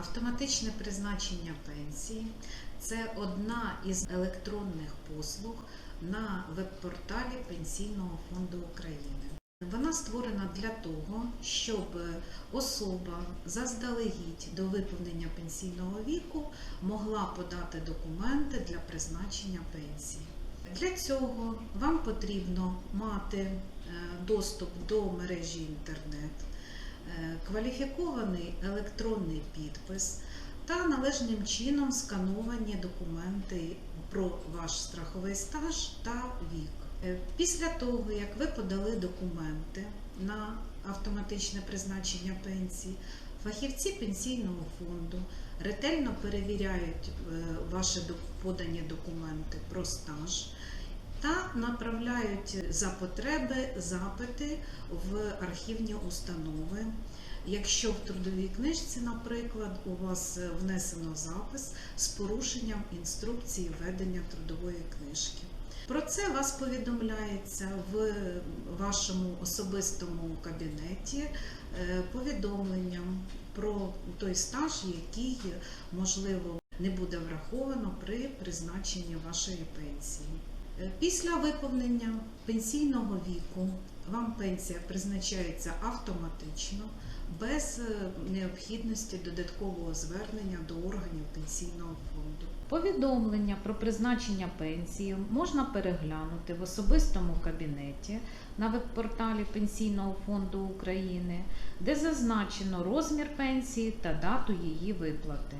Автоматичне призначення пенсії це одна із електронних послуг на веб-порталі Пенсійного фонду України. Вона створена для того, щоб особа заздалегідь до виповнення пенсійного віку могла подати документи для призначення пенсії. Для цього вам потрібно мати е, доступ до мережі інтернет, кваліфікований електронний підпис та належним чином скановані документи про ваш страховий стаж та вік. Е, Після того, як ви подали документи на автоматичне призначення пенсії, фахівці пенсійного фонду ретельно перевіряють е, ваші подані документи про стаж та направляють за потреби запити в архівні установи. Якщо в трудовій книжці, наприклад, у вас внесено запис з порушенням інструкції ведення трудової книжки. Про це вас повідомляється в вашому особистому кабінеті е, повідомленням про той стаж, який можливо не буде враховано при призначенні вашої пенсії. Е, Після виповнення пенсійного віку вам пенсія призначається автоматично, без е, необхідності додаткового звернення до органів пенсійного фонду. Повідомлення про призначення пенсії можна переглянути в особистому кабінеті на веб-порталі Пенсійного фонду України, де зазначено розмір пенсії та дату її виплати.